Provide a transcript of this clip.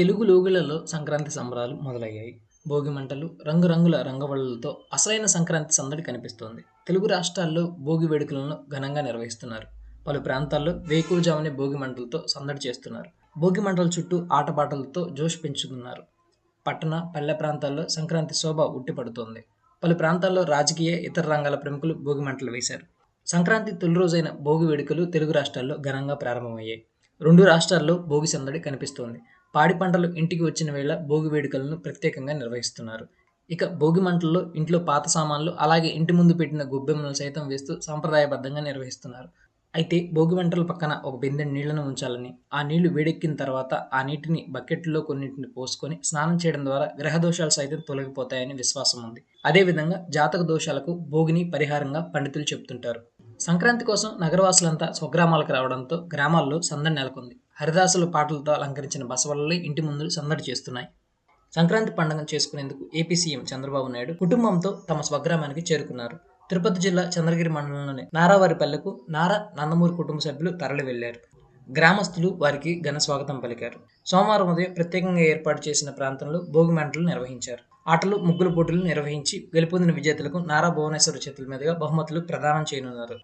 తెలుగు లోగులలో సంక్రాంతి సంబరాలు మొదలయ్యాయి. భోగి మంటలు రంగురంగుల రంగవల్లులతో అసలైన సంక్రాంతి సందడి కనిపిస్తోంది. తెలుగు రాష్ట్రాల్లో భోగి వేడుకలను ఘనంగా నిర్వహిస్తున్నారు. పలు ప్రాంతాల్లో వేకువజామునే భోగి మంటలతో సందడి చేస్తున్నారు. భోగి మంటల చుట్టూ ఆటపాటలతో జోష్ పెంచుతున్నారు పట్టణ పల్లె ప్రాంతాల్లో సంక్రాంతి శోభ ఉట్టిపడుతోంది. పలు ప్రాంతాల్లో రాజకీయ ఇతర రంగాల ప్రముఖులు భోగి మంటలు వేశారు. సంక్రాంతి తొలి రోజైన భోగి వేడుకలు తెలుగు రాష్ట్రాల్లో ఘనంగా ప్రారంభమయ్యాయి. రెండు రాష్ట్రాల్లో భోగి సందడి కనిపిస్తోంది. పాడి పంటలు ఇంటికి వచ్చిన వేళ భోగి వేడుకలను ప్రత్యేకంగా నిర్వహిస్తున్నారు. ఇక భోగి మంటల్లో ఇంట్లో పాత సామాన్లు అలాగే ఇంటి ముందు పెట్టిన గొబ్బెమ్మలను సైతం వేస్తూ సాంప్రదాయబద్ధంగా నిర్వహిస్తున్నారు. అయితే భోగి మంటల పక్కన ఒక బిందె నీళ్ళను ఉంచాలని ఆ నీళ్ళు వేడెక్కిన తర్వాత ఆ నీటిని బకెట్లో కొన్నింటిని పోసుకొని స్నానం చేయడం ద్వారా గ్రహ దోషాలు సైతం తొలగిపోతాయని విశ్వాసం ఉంది. అదేవిధంగా జాతక దోషాలకు భోగిని పరిహారంగా పండితులు చెబుతుంటారు సంక్రాంతి కోసం నగరవాసులంతా స్వగ్రామాలకు రావడంతో గ్రామాల్లో సందడి నెలకొంది. హరిదాసుల పాటలతో అలంకరించిన బసవలలో ఇంటి ముందు సందడి చేస్తున్నాయి. సంక్రాంతి పండుగను చేసుకునేందుకు ఏపీ సీఎం చంద్రబాబు నాయుడు కుటుంబంతో తమ స్వగ్రామానికి చేరుకున్నారు. తిరుపతి జిల్లా చంద్రగిరి మండలంలోని నారావారిపల్లెకు నారా నందమూరి కుటుంబ సభ్యులు తరలి వెళ్ళారు గ్రామస్తులు వారికి ఘన స్వాగతం పలికారు. సోమవారం ఉదయం ప్రత్యేకంగా ఏర్పాటు చేసిన ప్రాంతంలో భోగిమంటలు నిర్వహించారు. ఆటలు ముగ్గుల పోటీలు నిర్వహించి గెలుపొందిన విజేతలకు నారా భువనేశ్వర చేతుల మీదుగా బహుమతులు ప్రదానం చేయనున్నారు.